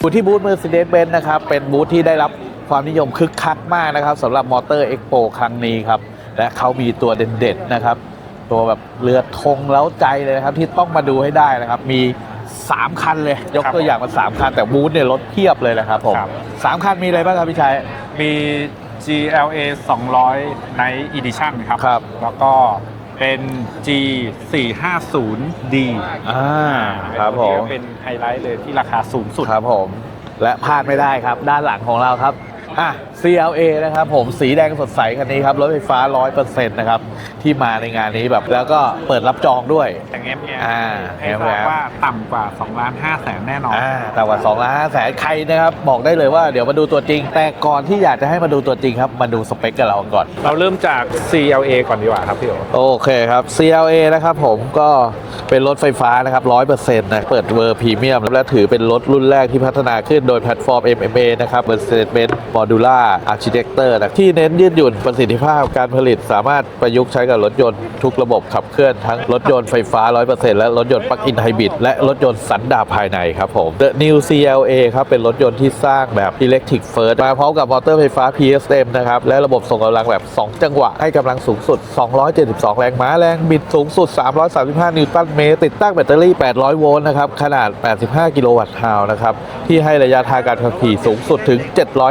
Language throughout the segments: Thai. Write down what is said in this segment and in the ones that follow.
อยู่ที่บูธ Mercedes-Benz นะครับ เป็นบูธที่ได้รับความนิยมคึกคักมากนะครับสำหรับมอเตอร์เอ็กโปครั้งนี้ครับ และเขามีตัวเด่นๆนะครับ ตัวแบบเรือธงเล้าใจเลยนะครับ ที่ต้องมาดูให้ได้นะครับ มี 3 คันเลย ยกตัวอย่างมา 3 คัน แต่บูธเนี่ยรถเพียบเลยนะครับผมครับ สามคันมีอะไรบ้างครับพี่ชัยมี GLA 200 Night Edition ครับ ครับ แล้วก็ เป็น G 450 D อ่าครับผมเป็นไฮไลท์เลยที่ราคาสูงสุด ครับผม และพลาดไม่ได้ครับ ด้านหลังของเราครับ อะ CLA นะครับผมสีแดงสดใสคันนี้ครับ รถไฟฟ้า 100%นะครับ ที่มาในงานนี้แบบแล้วก็เปิดรับจองด้วย แต่เงี้ยเนี่ยอ่าให้ทราบว่าต่ำกว่า2ล้าน5แสนแน่นอน อ่าแต่ว่า2ล้าน5แสนใครนะครับ บอกได้เลยว่าเดี๋ยวมาดูตัวจริง แต่ก่อนที่อยากจะให้มาดูตัวจริงครับ มาดูสเปคกับเราก่อน เราเริ่มจาก CLA ก่อนดีกว่าครับพี่โอโอเคครับ CLA นะครับผมก็เป็นรถไฟฟ้านะครับ 100%นะเปิดเวอร์พรีเมียม และถือเป็นรถรุ่นแรกที่พัฒนาขึ้นโดยแพลตฟอร์ม MMA นะครับ Mercedes-Benz Modular Architecture นะที่เน้นยืดหยุ่นประสิทธิภาพการผลิตสามารถประยุกต์ใช้กับรถยนต์ทุกระบบขับเคลื่อนทั้งรถยนต์ไฟฟ้า 100%และรถยนต์ปลั๊กอินไฮบริดและรถยนต์สันดาปภายในครับผม The New CLA ครับ เป็นรถยนต์ที่สร้างแบบ Electric First มาพร้อมกับมอเตอร์ไฟฟ้า PSM นะครับ และระบบส่งกำลังแบบ 2 จังหวะ ให้กำลังสูงสุด 272 แรงม้า แรงบิดสูงสุด 335 นิวตันเมตร ติดตั้งแบตเตอรี่ 800 โวลต์นะครับ ขนาด 85 กิโลวัตต์ฮาวนะครับ ที่ให้ระยะทางการขับขี่สูงสุดถึง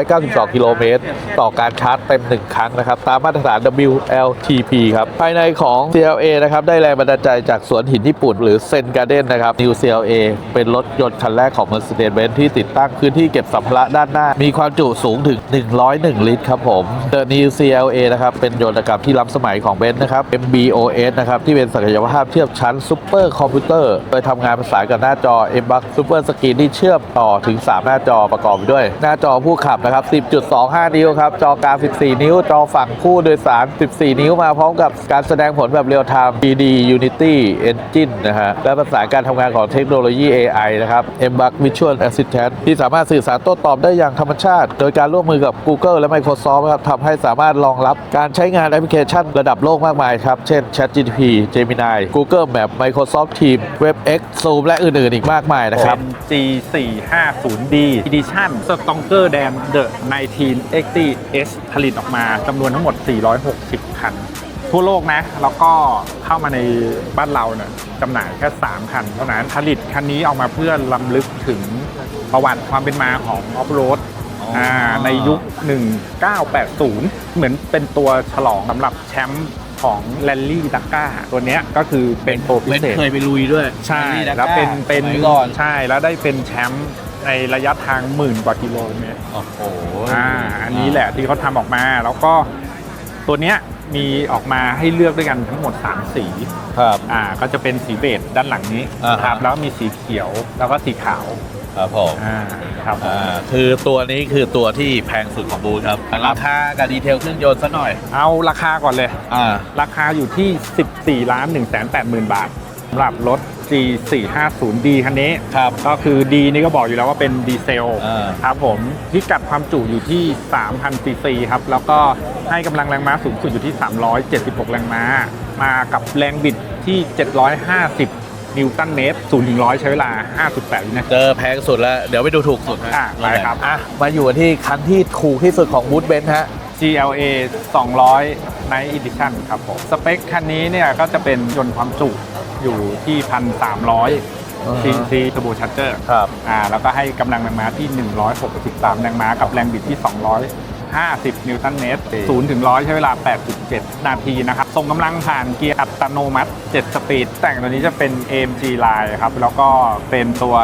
792กิโลเมตร ต่อการชาร์จเต็ม 1 ครั้งนะครับ ตามมาตรฐาน WLTP ครับ ภายในของ CLA นะครับ ได้แรงบันดาลใจจากสวนหินญี่ปุ่น หรือเซนการ์เด้นนะครับ New CLA เป็นรถยนต์คันแรกของ Mercedes-Benz ที่ติดตั้งพื้นที่เก็บสัมภาระด้านหน้า มีความจุสูงถึง 101 ลิตรครับผม The New CLA นะครับเป็นยนตกรรมที่ล้ำสมัยของเบนซ์นะครับ MBOS นะครับที่เป็นศักยภาพเทียบชั้นซูเปอร์คอมพิวเตอร์โดยทำงานประสานกับหน้าจอ m b u x Super Screen ที่เชื่อมต่อถึง 3 หน้าจอประกอบไปด้วย หน้าจอผู้ขับนะครับ10 10.25 นิ้วครับ จอกลาง 14 นิ้ว จอฝั่งผู้โดยสาร 14 นิ้วมาพร้อมกับการแสดงผลแบบเรียลไทม์ 3D Unity Engine นะฮะ และประสานการทำงานของเทคโนโลยี AI นะครับ m b u x Visual Assistant ที่สามารถสื่อสารโต้ตอบได้อย่างธรรมชาติ โดยการร่วมมือกับ Google และ Microsoft ครับทำให้สามารถรองรับการใช้งานแอปพลิเคชันระดับโลกมากมายครับ เช่น ChatGPT Gemini Google Map Microsoft Teams WebEx Zoom และอื่นๆ อีกมากมายนะครับ G 450 D Edition Stronger than the 1980 S ผลิตออกมาจำนวนทั้งหมด 460 คัน ทั่วโลกนะ แล้วก็เข้ามาในบ้านเราเนี่ยจำหน่ายแค่ 3 คัน เท่านั้นผลิตคันนี้ออกมาเพื่อลำลึกถึงประวัติความเป็นมาของออฟโรดอ๋ออ่่าในยุค 1980 เหมือนเป็นตัวฉลองสำหรับแชมป์ของแรลลี่ดักก้าตัวเนี้ยก็คือเป็นตัวพิเบนเศษเคยไปลุยด้วยใช่นี่ะแล้วเป็นเป็นสมัยก่อนใช่แล้วได้เป็นแชมป์ ในระยะทางหมื่นกว่ากิโลเมตรโอ้โหอ่าอันนี้แหละที่เขาทำออกมาแล้วก็ตัวเนี้ยมีออกมาให้เลือกด้วยกันทั้งหมด 3 สีครับ อ่าก็จะเป็นสีเบจด้านหลังนี้อ่าฮะ ครับแล้วมีสีเขียวแล้วก็สีขาวครับผมอ่าครับอ่าคือตัวนี้คือตัวที่แพงสุดของบูธครับราคากับดีเทลเครื่องยนต์ซะหน่อยเอาราคาก่อนเลย อ่า ราคาอยู่ที่ 14ล้าน1 8 0 0 0 0 บาท สำหรับรถ G 4 5 0 D คันนี้ ครับ ก็คือ D นี่ก็บอกอยู่แล้วว่าเป็นดีเซลอ่า ครับผมพิกัดความจุอยู่ที่ 3,000 ซีซีครับ แล้วก็ให้กำลังแรงม้าสูงสุดอยู่ที่ 376 แรงม้า มากับแรงบิดที่ 750 นิวตันเมตร0ถึง100 ใช้เวลา 5.8 วินาที เจอแพงสุดแล้ว เดี๋ยวไปดูถูกสุดฮะอะได้ครับ อะ มาอยู่ที่คันที่ถูกที่สุดของบูธเบนซ์ฮะ GLA 200 Night Edition ครับผม สเปคคันนี้เนี่ยก็จะเป็นยนต์ความจุ อยู่ที่1,300 cc turbo charger ครับอ่าแล้วก็ให้กำลังแรงม้าที่ 163 แรงม้ากับแรงบิดที่ 250 นิวตันเมตร0ถึง100 ใช้เวลา 8.7 นาทีนะครับส่งกำลังผ่านเกียร์อัตโนมัติ 7 สปีด แต่งตัวนี้จะเป็น AMG Line ครับ แล้วก็เป็นตัว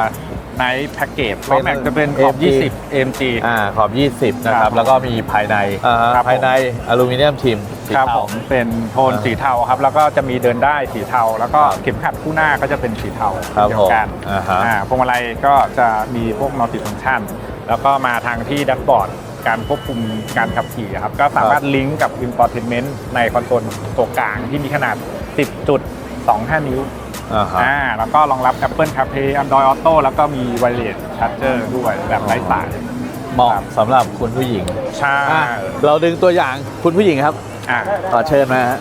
Night Package ล้อแม็กจะเป็นขอบ AMG 20 AMG อ่าขอบ 20 นะคครัรับบแล้วก็มีภายในอ่าฮะครับผมภายในอลูมิเนียมทิมสีครับเทา ผมเป็นโทนอ่าสีเทาครับ แล้วก็จะมีเดินได้สีเทา แล้วก็เข็มขัดคู่หน้าก็จะเป็นสีเทาครับเดียวกันผมอ่าฮะ อ่าพวงมาลัยก็จะมีพวกมัลติฟัง c t ชันแล้วก็มาทางที่ดัชบอร์ดการควบคุมการขับขี่ครับ ก็สามารถลิงก์กับ Infotainment ในคอนโซลตัวกลางที่มีขนาด 10.25 นิ้ว อ่าฮะ อ่าแล้วก็รองรับ Apple CarPlay Android Auto แล้วก็มี Wireless Charger ด้วยแบบไร้สาย เหมาะสำหรับคุณผู้หญิงใช่ อะเราดึงตัวอย่างคุณผู้หญิงครับ อ่าขอเชิญมาฮะ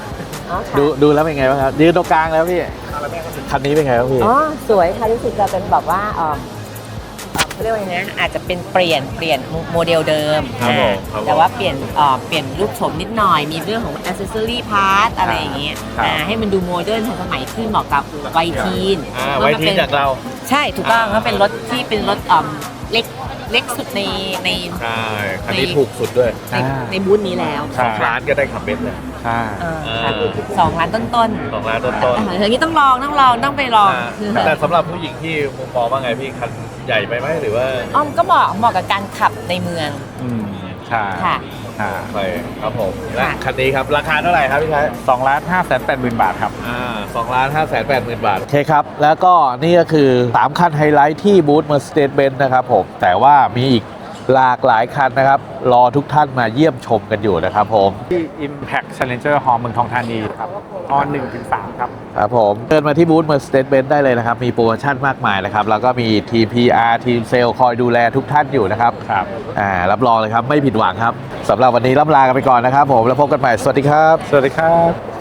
อ๋อค่ะดูดูแล้วเป็นไงบ้างครับยืนตรงกลางแล้วพี่คันนี้เป็นไงครับพี่ อ๋อสวยค่ะรู้สึกจะเป็นแบบว่าเอ่อเอ่อเรียกว่าไงนะอาจจะเป็นเปลี่ยนเปลี่ยนโมเดลเดิมครับผมอ่าครับผมแต่ว่าเปลี่ยนเอ่อเปลี่ยนรูปโฉมนิดหน่อย มีเรื่องของอ c เซสซอรี่พาร์ทอะไรอย่างเงี้ยครับอ่าให้มันดูโมเดิร์นทันสมัยขึ้นเหมาะกับวัยทีนอ่าเพไว้ระมันทีเป็นจากเรา ใช่ถูกต้องอ่าเขาเป็นรถที่เป็นรถอ่อมเล็ก เล็กสุดในในใช่คันนี้ในถูกสุดด้วยในในบูธนี้แล้วใช่ร้านก็ได้ขับเบนซ์เลยใช่ เออเออค่ะสองล้านต้นต้นสองร้านต้นๆต้นอ่าอย่างนี้ต้องลองต้องลองต้องไปลองแต่สำหรับผู้หญิงที่มุมมองว่าไงพี่คันใหญ่ไปไหมหรือว่า อ้อมก็เหมาะเหมาะกับการขับในเมือง อืม ใช่ค่ะ อ่าไปครับผมและค่ะ คันนี้ครับ ราคาเท่าไหร่ครับพี่ชายสองล้านห้าแสนแปดหมื่นบาทครับ อ่าสองล้านห้าแสนแปดหมื่นบาท โอเคครับ แล้วก็นี่ก็คือ 3 คันไฮไลท์ที่บูธ Mercedes-Benz นะครับผม แต่ว่ามีอีกหลากหลายคันนะครับ รอทุกท่านมาเยี่ยมชมกันอยู่นะครับผม ที่ Impact Challenger Hall เมืองทองธานีครับออนหนึ่งถึงสามครับ ครับผมเดินมาที่บูธ Mercedes-Benz ได้เลยนะครับ มีโปรโมชั่นมากมายนะครับ แล้วก็มีทีม PR ทีมเซลล์คอยดูแลทุกท่านอยู่นะครับครับอ่ารับรองเลยครับ ไม่ผิดหวังครับสำหรับวันนี้ล่ำลากันไปก่อนนะครับผมแล้วพบกันใหม่สวัสดีครับ สวัสดีครับ